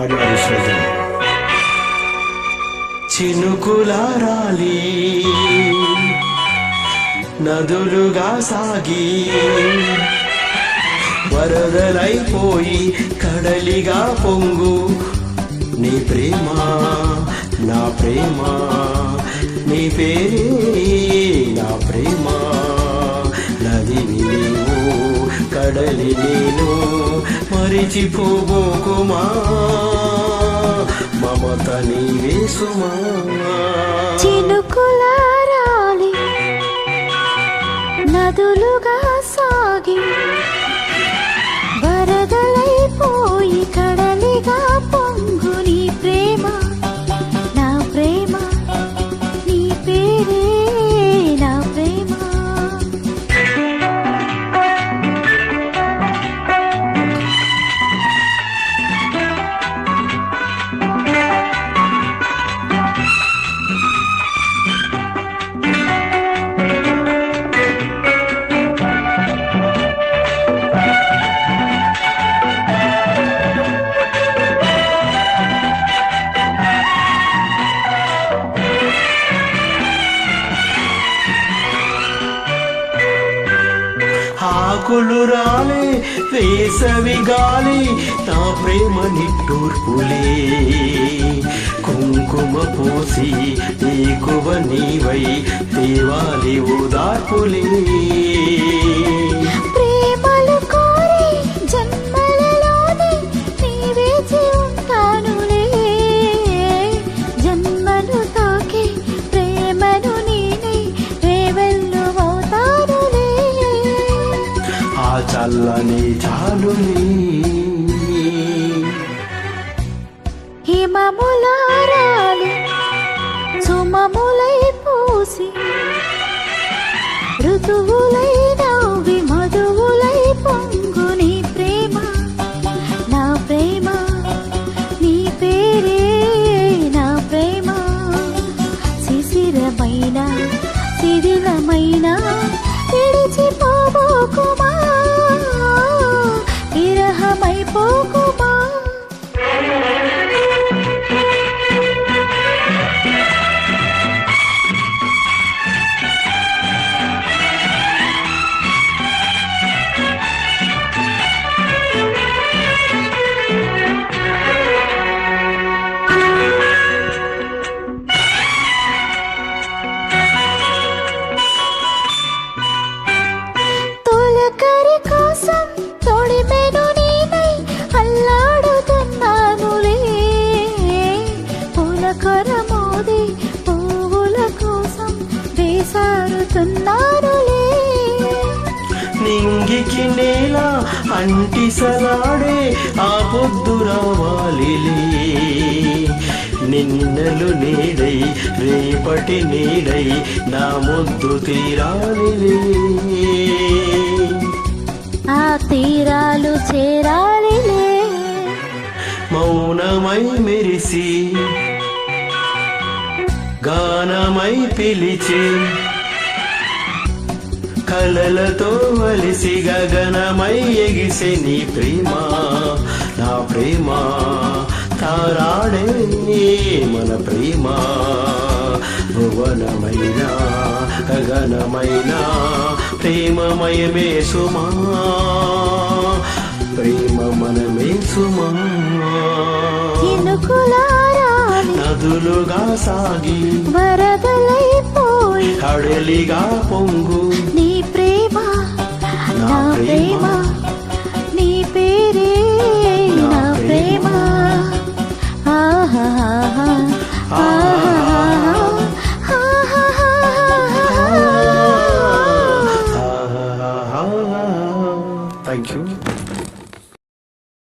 పరిహరిస్తుంది. చినుకులారాలి నదులుగా సాగి వరదలైపోయి కడలిగా పొంగు. నీ ప్రేమ నా ప్రేమ నీ పేరే. కడలి నేను మరిచిపోబోకుమా? మమత నీవే ఆకులు రాలే వేసవి గాలి నా ప్రేమ నిట్టూర్పులే. కుంకుమ పూసి నీకువ నీవై దేవాలి ఉదార్పులే చల్లని చాలుని. హిమములారాలి సుమములై పూసి ఋతువులై నవ్వి మధువులై పొంగు నీ ప్రేమ. నా ప్రేమ నీ పేరే నా ప్రేమ. శిశిరమైన శిథిలమైన విడిచిపోబోకుమా వేసారుతున్నానులే నింగికి నేల అంటిసలాడే ఆ పొద్దు రావాలిలే. నిన్నలు నీడై రేపటి నీడై నా ముద్దు తీరాలిలే. ఆ తీరాలు చేరాలిలే. మౌనమై మెరిసి గానమై పిలిచి కలలతో వలిసి గగనమై ఎగిసే నీ ప్రేమ నా ప్రేమ. తారాడే మన ప్రేమ. భువనమైనా గగనమైనా ప్రేమమయమే సుమా. ప్రేమ మనమే సుమా. నదులుగా సాగి వరదలైపోయి కడలిగా పొంగు నీ ప్రేమ నా ప్రేమ.